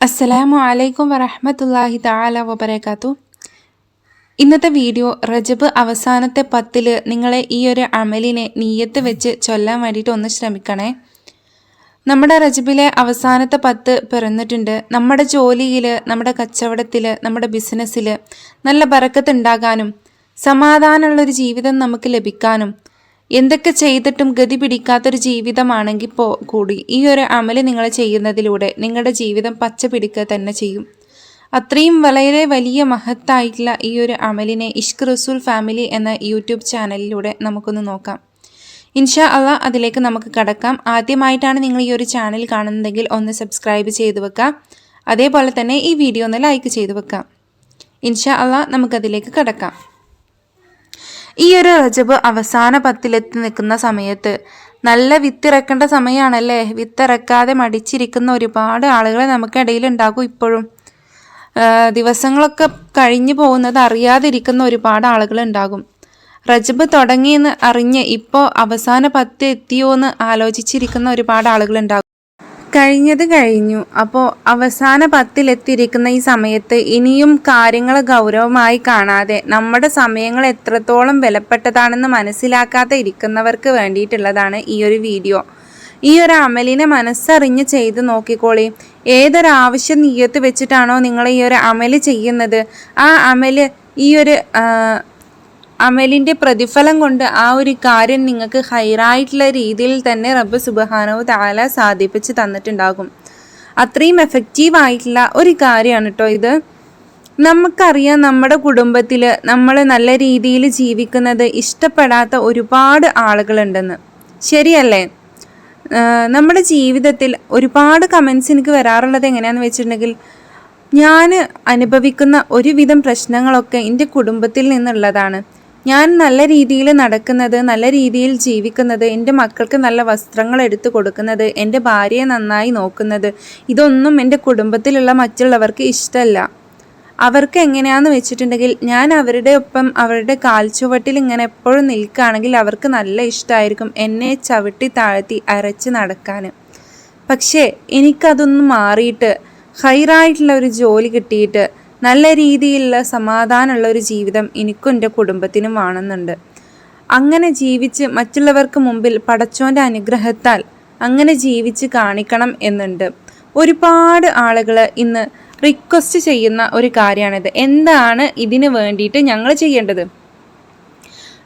അസ്സലാമു അലൈക്കും വറഹമത്തല്ലാഹി താല വബർക്കാത്തു ഇന്നത്തെ വീഡിയോ റജബ് അവസാനത്തെ പത്തിൽ നിങ്ങളെ ഈ ഒരു അമലിനെ നീയത്ത് വെച്ച് ചൊല്ലാൻ വേണ്ടിയിട്ട് ഒന്ന് ശ്രമിക്കണേ. നമ്മുടെ റജബിലെ അവസാനത്തെ പത്ത് പിറന്നിട്ടുണ്ട്. നമ്മുടെ ജോലിയിൽ നമ്മുടെ കച്ചവടത്തിൽ നമ്മുടെ ബിസിനസ്സിൽ നല്ല ബറക്കത്ത് ഉണ്ടാകാനും സമാധാനമുള്ളൊരു ജീവിതം നമുക്ക് ലഭിക്കാനും എന്തൊക്കെ ചെയ്തിട്ടും ഗതി പിടിക്കാത്തൊരു ജീവിതമാണെങ്കിൽ പോ കൂടി. ഈ ഒരു അമൽ നിങ്ങൾ ചെയ്യുന്നതിലൂടെ നിങ്ങളുടെ ജീവിതം പച്ച പിടിക്കുക തന്നെ ചെയ്യും. അത്രയും വളരെ വലിയ മഹത്തായിട്ടുള്ള ഈ ഒരു അമലിനെ ഇഷ്ക് റസൂൽ ഫാമിലി എന്ന യൂട്യൂബ് ചാനലിലൂടെ നമുക്കൊന്ന് നോക്കാം. ഇൻഷാ അള്ളാ അതിലേക്ക് നമുക്ക് കടക്കാം. ആദ്യമായിട്ടാണ് നിങ്ങൾ ഈ ഒരു ചാനൽ കാണുന്നതെങ്കിൽ ഒന്ന് സബ്സ്ക്രൈബ് ചെയ്ത് വെക്കാം അതേപോലെ തന്നെ ഈ വീഡിയോ ഒന്ന് ലൈക്ക് ചെയ്ത് വെക്കാം ഇൻഷാ അള്ളാ നമുക്കതിലേക്ക് കടക്കാം. ഈ ഒരു റജബ് അവസാന പത്തിലെത്തി നിൽക്കുന്ന സമയത്ത്. നല്ല വിത്തിറക്കേണ്ട സമയമാണല്ലേ വിത്തിറക്കാതെ മടിച്ചിരിക്കുന്ന ഒരുപാട് ആളുകളെ നമുക്കിടയിൽ ഉണ്ടാകും ഇപ്പോഴും. ദിവസങ്ങളൊക്കെ കഴിഞ്ഞു പോകുന്നത് അറിയാതിരിക്കുന്ന ഒരുപാട് ആളുകൾ ഉണ്ടാകും. റജബ് തുടങ്ങിയെന്ന് അറിഞ്ഞ് ഇപ്പോൾ അവസാന പത്ത് എത്തിയോ എന്ന് ആലോചിച്ചിരിക്കുന്ന ഒരുപാട് ആളുകൾ ഉണ്ടാകും. കഴിഞ്ഞത് കഴിഞ്ഞു. അപ്പോൾ അവസാന പത്തിലെത്തിയിരിക്കുന്ന ഈ സമയത്ത് ഇനിയും കാര്യങ്ങൾ ഗൗരവമായി കാണാതെ നമ്മുടെ സമയങ്ങൾ എത്രത്തോളം വിലപ്പെട്ടതാണെന്ന് മനസ്സിലാക്കാതെ ഇരിക്കുന്നവർക്ക് വേണ്ടിയിട്ടുള്ളതാണ് ഈ ഒരു വീഡിയോ. ഈ ഒരു അമലിനെ മനസ്സറിഞ്ഞ് ചെയ്ത് നോക്കിക്കോളി. ഏതൊരാവശ്യം നീയത്ത് വെച്ചിട്ടാണോ നിങ്ങൾ ഈ ഒരു അമൽ ചെയ്യുന്നത്? ആ അമൽ ഈ ഒരു അമലിന്റെ പ്രതിഫലം കൊണ്ട് ആ ഒരു കാര്യം നിങ്ങൾക്ക് ഹൈറായിട്ടുള്ള രീതിയിൽ തന്നെ റബ്ബ് സുബഹാനവ് താല സാധിപ്പിച്ച് തന്നിട്ടുണ്ടാകും. അത്രയും എഫക്റ്റീവ് ആയിട്ടുള്ള ഒരു കാര്യമാണ് കേട്ടോ ഇത്. നമുക്കറിയാം നമ്മുടെ കുടുംബത്തിൽ നമ്മൾ നല്ല രീതിയിൽ ജീവിക്കുന്നത് ഇഷ്ടപ്പെടാത്ത ഒരുപാട് ആളുകളുണ്ടെന്ന്. ശരിയല്ലേ? നമ്മുടെ ജീവിതത്തിൽ ഒരുപാട് കമൻസ് എനിക്ക് വരാറുള്ളത് എങ്ങനെയാണെന്ന് വെച്ചിട്ടുണ്ടെങ്കിൽ ഞാൻ അനുഭവിക്കുന്ന ഒരുവിധം പ്രശ്നങ്ങളൊക്കെ എന്റെ കുടുംബത്തിൽ നിന്നുള്ളതാണ്. ഞാൻ നല്ല രീതിയിൽ നടക്കുന്നത് നല്ല രീതിയിൽ ജീവിക്കുന്നത് എന്റെ മക്കൾക്ക് നല്ല വസ്ത്രങ്ങൾ എടുത്തു കൊടുക്കുന്നത് എന്റെ ഭാര്യയെ നന്നായി നോക്കുന്നത് ഇതൊന്നും എന്റെ കുടുംബത്തിലുള്ള മറ്റുള്ളവർക്ക് ഇഷ്ടമല്ല അവർക്ക് എങ്ങനെയാണെന്ന് വെച്ചിട്ടുണ്ടെങ്കിൽ ഞാൻ അവരുടെ ഒപ്പം അവരുടെ കാൽച്ചുവട്ടിൽ ഇങ്ങനെ എപ്പോഴും നിൽക്കുകയാണെങ്കിൽ അവർക്ക് നല്ല ഇഷ്ടമായിരിക്കും എന്നെ ചവിട്ടി താഴ്ത്തി അരച്ച് നടക്കാൻ. പക്ഷേ എനിക്കതൊന്നും മാറിയിട്ട് ഹൈറായിട്ടുള്ള ഒരു ജോലി കിട്ടിയിട്ട് നല്ല രീതിയിലുള്ള സമാധാനമുള്ള ഒരു ജീവിതം എനിക്കും എന്റെ കുടുംബത്തിനും വേണമെന്നുണ്ട്. അങ്ങനെ ജീവിച്ച് മറ്റുള്ളവർക്ക് മുമ്പിൽ പടച്ചോന്റെ അനുഗ്രഹത്താൽ അങ്ങനെ ജീവിച്ച് കാണിക്കണം എന്നുണ്ട്. ഒരുപാട് ആളുകൾ ഇന്ന് റിക്വസ്റ്റ് ചെയ്യുന്ന ഒരു കാര്യമാണിത്. എന്താണ് ഇതിന് വേണ്ടിയിട്ട് ഞങ്ങൾ ചെയ്യേണ്ടത്?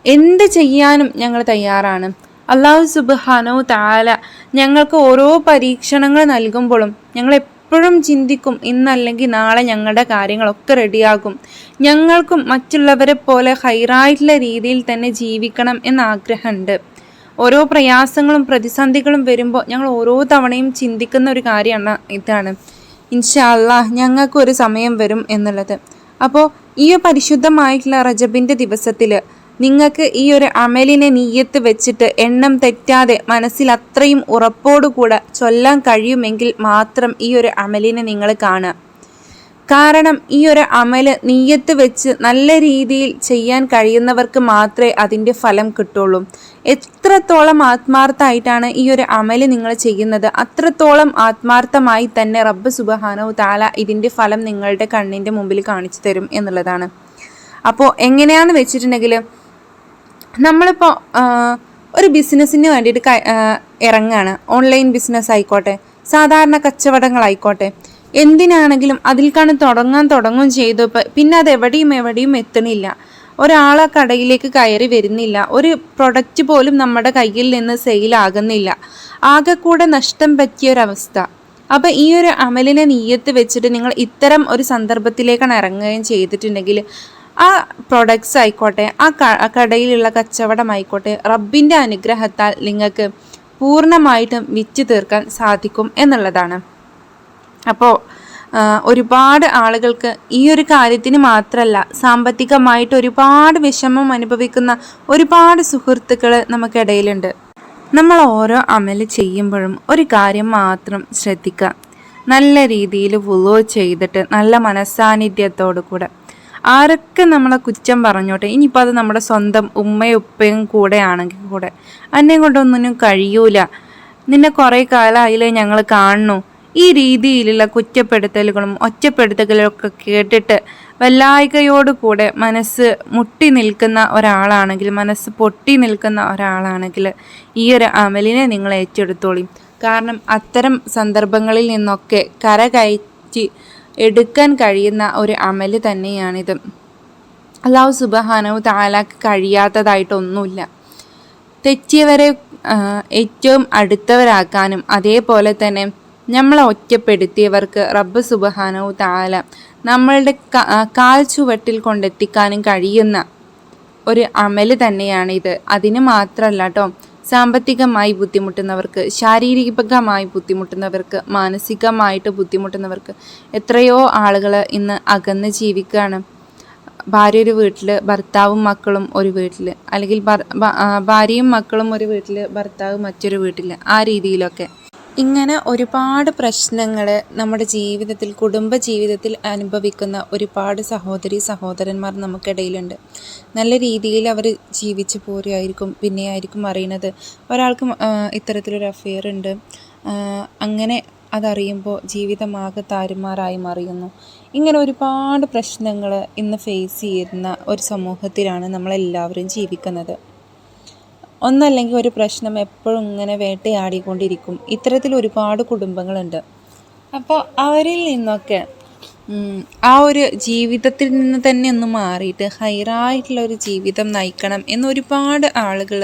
എന്ത് ചെയ്യാനും ഞങ്ങൾ തയ്യാറാണ്. അള്ളാഹു സുബാനോ താല ഞങ്ങൾക്ക് ഓരോ പരീക്ഷണങ്ങൾ നൽകുമ്പോഴും ഞങ്ങൾ എപ്പോഴും ചിന്തിക്കും ഇന്നല്ലെങ്കിൽ നാളെ ഞങ്ങളുടെ കാര്യങ്ങളൊക്കെ റെഡിയാകും. ഞങ്ങൾക്കും മറ്റുള്ളവരെ പോലെ ഹൈറായിട്ടുള്ള രീതിയിൽ തന്നെ ജീവിക്കണം എന്ന ആഗ്രഹമുണ്ട്. ഓരോ പ്രയാസങ്ങളും പ്രതിസന്ധികളും വരുമ്പോൾ ഞങ്ങൾ ഓരോ തവണയും ചിന്തിക്കുന്ന ഒരു കാര്യമാണ് ഇതാണ്. ഇൻഷാല്ല ഞങ്ങൾക്കൊരു സമയം വരും എന്നുള്ളത്. അപ്പോൾ ഈ പരിശുദ്ധമായിട്ടുള്ള റജബിന്റെ ദിവസത്തിൽ നിങ്ങൾക്ക് ഈ ഒരു അമലിനെ നീയത്ത് വെച്ചിട്ട് എണ്ണം തെറ്റാതെ മനസ്സിൽ അത്രയും ഉറപ്പോടുകൂടെ ചൊല്ലാൻ കഴിയുമെങ്കിൽ മാത്രം ഈ ഒരു അമലിനെ നിങ്ങൾ കാണുക. കാരണം ഈ ഒരു അമൽ നീയത്ത് വെച്ച് നല്ല രീതിയിൽ ചെയ്യാൻ കഴിയുന്നവർക്ക് മാത്രമേ അതിന്റെ ഫലം കിട്ടുള്ളൂ. എത്രത്തോളം ആത്മാർത്ഥമായിട്ടാണ് ഈ ഒരു അമൽ നിങ്ങൾ ചെയ്യുന്നത്? അത്രത്തോളം ആത്മാർത്ഥമായി തന്നെ റബ്ബ് സുബഹാനവ് താല ഇതിന്റെ ഫലം നിങ്ങളുടെ കണ്ണിന്റെ മുമ്പിൽ കാണിച്ചു തരും എന്നുള്ളതാണ്. അപ്പോൾ എങ്ങനെയാണെന്ന് വെച്ചിട്ടുണ്ടെങ്കിൽ നമ്മളിപ്പോൾ ഒരു ബിസിനസ്സിന് വേണ്ടിയിട്ട് ഇറങ്ങുകയാണ് ഓൺലൈൻ ബിസിനസ് ആയിക്കോട്ടെ സാധാരണ കച്ചവടങ്ങളായിക്കോട്ടെ. എന്തിനാണെങ്കിലും അതിൽക്കാണ് തുടങ്ങാൻ തുടങ്ങും ചെയ്തു. പിന്നെ അത് എവിടെയും എവിടെയും എത്തണില്ല ഒരാളെ കടയിലേക്ക് കയറി വരുന്നില്ല. ഒരു പ്രൊഡക്റ്റ് പോലും നമ്മുടെ കയ്യിൽ നിന്ന് സെയിലാകുന്നില്ല ആകെ കൂടെ നഷ്ടം പറ്റിയൊരവസ്ഥ അപ്പോൾ ഈ ഒരു അമലിനെ നീയത്ത് വെച്ചിട്ട് നിങ്ങൾ ഇത്തരം ഒരു സന്ദർഭത്തിലേക്കാണ് ഇറങ്ങുകയും ചെയ്തിട്ടുണ്ടെങ്കിൽ ആ പ്രൊഡക്ട്സ് ആയിക്കോട്ടെ ആ കടയിലുള്ള കച്ചവടമായിക്കോട്ടെ റബ്ബിന്റെ അനുഗ്രഹത്താൽ നിങ്ങൾക്ക് പൂർണമായിട്ടും വിറ്റ് തീർക്കാൻ സാധിക്കും എന്നുള്ളതാണ്. അപ്പോൾ ഒരുപാട് ആളുകൾക്ക് ഈ ഒരു കാര്യത്തിന് മാത്രമല്ല സാമ്പത്തികമായിട്ട് ഒരുപാട് വിഷമം അനുഭവിക്കുന്ന ഒരുപാട് സുഹൃത്തുക്കൾ നമുക്കിടയിലുണ്ട്. നമ്മൾ ഓരോ അമൽ ചെയ്യുമ്പോഴും ഒരു കാര്യം മാത്രം ശ്രദ്ധിക്കുക. നല്ല രീതിയിൽ വുളോ ചെയ്തിട്ട് നല്ല മനസ്സാന്നിധ്യത്തോടു കൂടെ ആരൊക്കെ നമ്മളെ കുറ്റം പറഞ്ഞോട്ടെ? ഇനിയിപ്പോൾ അത് നമ്മുടെ സ്വന്തം ഉമ്മയും ഉപ്പയും കൂടെ ആണെങ്കിൽ കൂടെ. എന്നെ കൊണ്ടൊന്നിനും കഴിയൂല. നിന്നെ കുറേ കാലമായില്ലേ ഞങ്ങൾ കാണുന്നു. ഈ രീതിയിലുള്ള കുറ്റപ്പെടുത്തലുകളും ഒറ്റപ്പെടുത്തലുകളും ഒക്കെ കേട്ടിട്ട് വല്ലായികയോടുകൂടെ മനസ്സ് മുട്ടി നിൽക്കുന്ന ഒരാളാണെങ്കിൽ മനസ്സ് പൊട്ടി നിൽക്കുന്ന ഒരാളാണെങ്കിൽ ഈ ഒരു അമലിനെ നിങ്ങൾ ഏറ്റെടുത്തോളി. കാരണം അത്തരം സന്ദർഭങ്ങളിൽ നിന്നൊക്കെ കരകയറ്റി എടുക്കാൻ കഴിയുന്ന ഒരു അമൽ തന്നെയാണിത്. അള്ളാഹു സുബഹാനവ് താലാക്ക് കഴിയാത്തതായിട്ടൊന്നുമില്ല. തെറ്റിയവരെ ഏറ്റവും അടുത്തവരാക്കാനും അതേപോലെ തന്നെ നമ്മളെ ഒറ്റപ്പെടുത്തിയവർക്ക് റബ്ബ് സുബഹാനവു താല നമ്മളുടെ കാൽ ചുവട്ടിൽ കൊണ്ടെത്തിക്കാനും കഴിയുന്ന ഒരു അമൽ തന്നെയാണിത്. അതിന് മാത്രമല്ല കേട്ടോ സാമ്പത്തികമായി ബുദ്ധിമുട്ടുന്നവർക്ക് ശാരീരികമായി ബുദ്ധിമുട്ടുന്നവർക്ക് മാനസികമായിട്ട് ബുദ്ധിമുട്ടുന്നവർക്ക് എത്രയോ ആളുകൾ ഇന്ന് അകന്ന് ജീവിക്കുകയാണ് ഭാര്യ ഒരു വീട്ടിൽ ഭർത്താവും മക്കളും ഒരു വീട്ടിൽ അല്ലെങ്കിൽ ഭാര്യയും മക്കളും ഒരു വീട്ടിൽ ഭർത്താവ് മറ്റൊരു വീട്ടിൽ ആ രീതിയിലൊക്കെ. ഇങ്ങനെ ഒരുപാട് പ്രശ്നങ്ങൾ നമ്മുടെ ജീവിതത്തിൽ കുടുംബ ജീവിതത്തിൽ അനുഭവിക്കുന്ന ഒരുപാട് സഹോദരി സഹോദരന്മാർ നമുക്കിടയിലുണ്ട്. നല്ല രീതിയിൽ അവർ ജീവിച്ചു പോരുമായിരിക്കും പിന്നെ ആയിരിക്കും അറിയുന്നത്. ഒരാൾക്ക് ഇത്തരത്തിലൊരു അഫെയർ ഉണ്ട്. അങ്ങനെ അതറിയുമ്പോൾ ജീവിതമാകെ താരുമാറായി മറിയുന്നു ഇങ്ങനെ ഒരുപാട് പ്രശ്നങ്ങൾ ഇന്ന് ഫേസ് ചെയ്യുന്ന ഒരു സമൂഹത്തിലാണ് നമ്മളെല്ലാവരും ജീവിക്കുന്നത്. ഒന്നല്ലെങ്കിൽ ഒരു പ്രശ്നം എപ്പോഴും ഇങ്ങനെ വേട്ടയാടിക്കൊണ്ടിരിക്കും. ഇത്തരത്തിൽ ഒരുപാട് കുടുംബങ്ങളുണ്ട്. അപ്പോൾ അവരിൽ നിന്നൊക്കെ ആ ഒരു ജീവിതത്തിൽ നിന്ന് തന്നെ ഒന്ന് മാറിയിട്ട് ഹൈറായിട്ടുള്ള ഒരു ജീവിതം നയിക്കണം എന്ന് ഒരുപാട് ആളുകൾ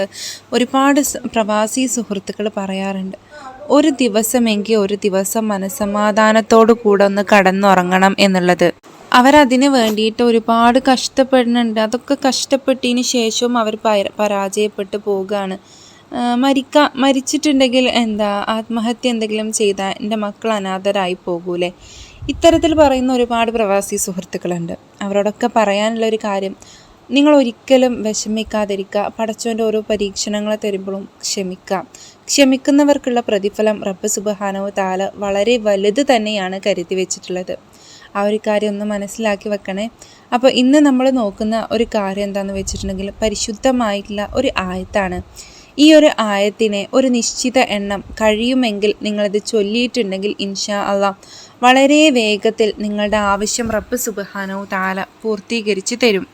ഒരുപാട് പ്രവാസി സുഹൃത്തുക്കൾ പറയാറുണ്ട്. ഒരു ദിവസമെങ്കിൽ ഒരു ദിവസം മനസ്സമാധാനത്തോടു കൂടെ ഒന്ന് കടന്നുറങ്ങണം എന്നുള്ളത്. അവരതിന് വേണ്ടിയിട്ട് ഒരുപാട് കഷ്ടപ്പെടുന്നുണ്ട്. അതൊക്കെ കഷ്ടപ്പെട്ടതിന് ശേഷവും അവർ പരാജയപ്പെട്ട് പോവുകയാണ്. മരിക്ക മരിച്ചിട്ടുണ്ടെങ്കിൽ എന്താ ആത്മഹത്യ എന്തെങ്കിലും ചെയ്താൽ എന്റെ മക്കൾ അനാഥരായി പോകൂലേ? ഇത്തരത്തിൽ പറയുന്ന ഒരുപാട് പ്രവാസി സുഹൃത്തുക്കളുണ്ട്. അവരോടൊക്കെ പറയാനുള്ള ഒരു കാര്യം നിങ്ങൾ ഒരിക്കലും വിഷമിക്കാതിരിക്കുക. പടച്ചോന്റെ ഓരോ പരീക്ഷണങ്ങളെ തരുമ്പോഴും ക്ഷമിക്കാം ക്ഷമിക്കുന്നവർക്കുള്ള പ്രതിഫലം റബ്ബ് സുബഹാനോ താല വളരെ വലുത് തന്നെയാണ് കരുതി വെച്ചിട്ടുള്ളത്. ആ ഒരു കാര്യം ഒന്ന് മനസ്സിലാക്കി വെക്കണേ. അപ്പോൾ ഇന്ന് നമ്മൾ നോക്കുന്ന ഒരു കാര്യം എന്താണെന്ന് വെച്ചിട്ടുണ്ടെങ്കിൽ പരിശുദ്ധമായിട്ടുള്ള ഒരു ആയത്താണ്. ഈ ഒരു ആയത്തിനെ ഒരു നിശ്ചിത എണ്ണം കഴിയുമെങ്കിൽ നിങ്ങളത് ചൊല്ലിയിട്ടുണ്ടെങ്കിൽ ഇൻഷാ അല്ല വളരെ വേഗത്തിൽ നിങ്ങളുടെ ആവശ്യം റബ്ബ് സുബഹാനോ താല പൂർത്തീകരിച്ച് തരും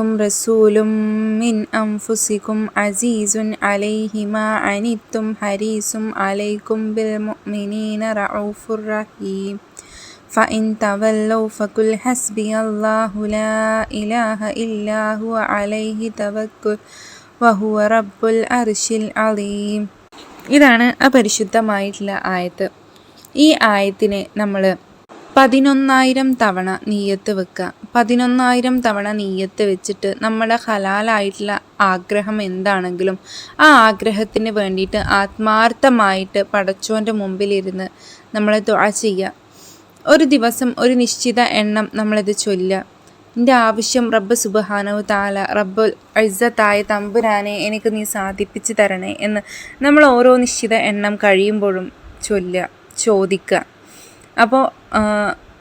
ും. റസൂലും മിൻ അസീസുൻ അലൈഹിമ അനിത്തും ഹരീസും അലൈക്കും ബിൽ മുഅ്മിനീന റഹീം. فإن تولوا فقل حسبي الله لا إله إلا هو عليه توكل وهو رب العرش العظيم ഇതാണ് അപരിശുദ്ധമായിട്ടുള്ള ആയത്ത് ഈ ആയത്തിനെ നമ്മൾ പതിനൊന്നായിരം തവണ നീയത്ത് വെക്കുക പതിനൊന്നായിരം തവണ നീയത്ത് വെച്ചിട്ട് നമ്മുടെ ഹലാലായിട്ടുള്ള ആഗ്രഹം എന്താണെങ്കിലും ആ ആഗ്രഹത്തിന് വേണ്ടിയിട്ട് ആത്മാർത്ഥമായിട്ട് പടച്ചോൻ്റെ മുമ്പിലിരുന്ന് നമ്മൾ ദുആ ചെയ്യുക ഒരു ദിവസം ഒരു നിശ്ചിത എണ്ണം നമ്മളിത് ചൊല്ലുക. എന്റെ ആവശ്യം റബ്ബ് സുബഹാനവ് താല റബ്ബ് അഴ്സത്തായ തമ്പുരാനെ എനിക്ക് നീ സാധിപ്പിച്ച് തരണേ എന്ന് നമ്മൾ ഓരോ നിശ്ചിത എണ്ണം കഴിയുമ്പോഴും ചൊല്ലുക ചോദിക്കുക. അപ്പോൾ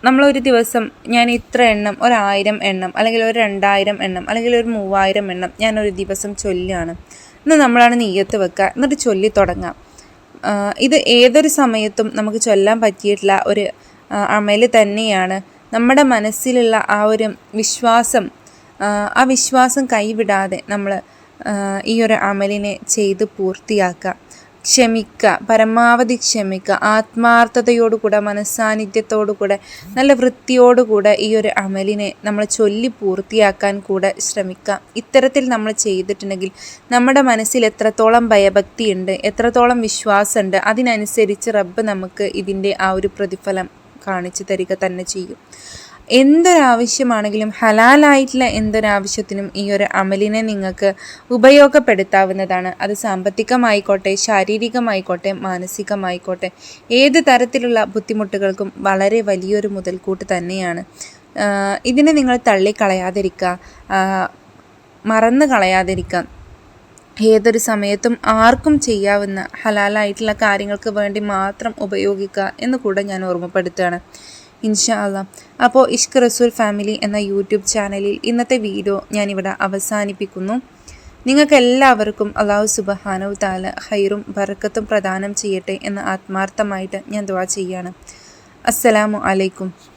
നമ്മളൊരു ദിവസം ഞാൻ ഇത്ര എണ്ണം ഒരായിരം എണ്ണം അല്ലെങ്കിൽ ഒരു രണ്ടായിരം എണ്ണം അല്ലെങ്കിൽ ഒരു മൂവായിരം എണ്ണം ഞാൻ ഒരു ദിവസം ചൊല്ലുകയാണ്. ഇന്ന് നമ്മളാണ് നീയത്ത് വെക്കുക എന്നിട്ട് ചൊല്ലി തുടങ്ങാം. ഇത് ഏതൊരു സമയത്തും നമുക്ക് ചൊല്ലാൻ പറ്റിയിട്ടുള്ള ഒരു അമൽ തന്നെയാണ്. നമ്മുടെ മനസ്സിലുള്ള ആ ഒരു വിശ്വാസം ആ വിശ്വാസം കൈവിടാതെ നമ്മൾ ഈ ഒരു അമലിനെ ചെയ്ത് പൂർത്തിയാക്കുക ക്ഷമിക്കുക പരമാവധി ക്ഷമിക്കുക ആത്മാർത്ഥതയോടുകൂടെ മനസ്സാന്നിധ്യത്തോടുകൂടെ നല്ല വൃത്തിയോടുകൂടെ ഈ ഒരു അമലിനെ നമ്മൾ ചൊല്ലി പൂർത്തിയാക്കാൻ കൂടെ ശ്രമിക്കുക. ഇത്തരത്തിൽ നമ്മൾ ചെയ്തിട്ടുണ്ടെങ്കിൽ നമ്മുടെ മനസ്സിൽ എത്രത്തോളം ഭയഭക്തിയുണ്ട് എത്രത്തോളം വിശ്വാസമുണ്ട് അതിനനുസരിച്ച് റബ്ബ് നമുക്ക് ഇതിന്റെ ആ ഒരു പ്രതിഫലം കാണിച്ചു തരിക തന്നെ ചെയ്യും. എന്തൊരാവശ്യമാണെങ്കിലും ഹലാലായിട്ടുള്ള എന്തൊരാവശ്യത്തിനും ഈ ഒരു അമലിനെ നിങ്ങൾക്ക് ഉപയോഗപ്പെടുത്താവുന്നതാണ്. അത് സാമ്പത്തികമായിക്കോട്ടെ ശാരീരികമായിക്കോട്ടെ മാനസികമായിക്കോട്ടെ ഏത് തരത്തിലുള്ള ബുദ്ധിമുട്ടുകൾക്കും വളരെ വലിയൊരു മുതൽക്കൂട്ട് തന്നെയാണ്. ഇതിനെ നിങ്ങൾ തള്ളിക്കളയാതിരിക്കുക മറന്നു കളയാതിരിക്കുക ഏതൊരു സമയത്തും ആർക്കും ചെയ്യാവുന്ന ഹലാലായിട്ടുള്ള കാര്യങ്ങൾക്ക് വേണ്ടി മാത്രം ഉപയോഗിക്കുക എന്ന് കൂടെ ഞാൻ ഓർമ്മപ്പെടുത്തുകയാണ്. ഇൻഷാ അല്ല. അപ്പോൾ ഇഷ്ക് റസൂൽ ഫാമിലി എന്ന യൂട്യൂബ് ചാനലിൽ ഇന്നത്തെ വീഡിയോ ഞാനിവിടെ അവസാനിപ്പിക്കുന്നു. നിങ്ങൾക്ക് എല്ലാവർക്കും അള്ളാഹു സുബഹാനവ് താല ഹൈറും ബറക്കത്തും പ്രദാനം ചെയ്യട്ടെ എന്ന് ആത്മാർത്ഥമായിട്ട് ഞാൻ ദുവാ ചെയ്യാണ്. അസ്സലാമു അലൈക്കും.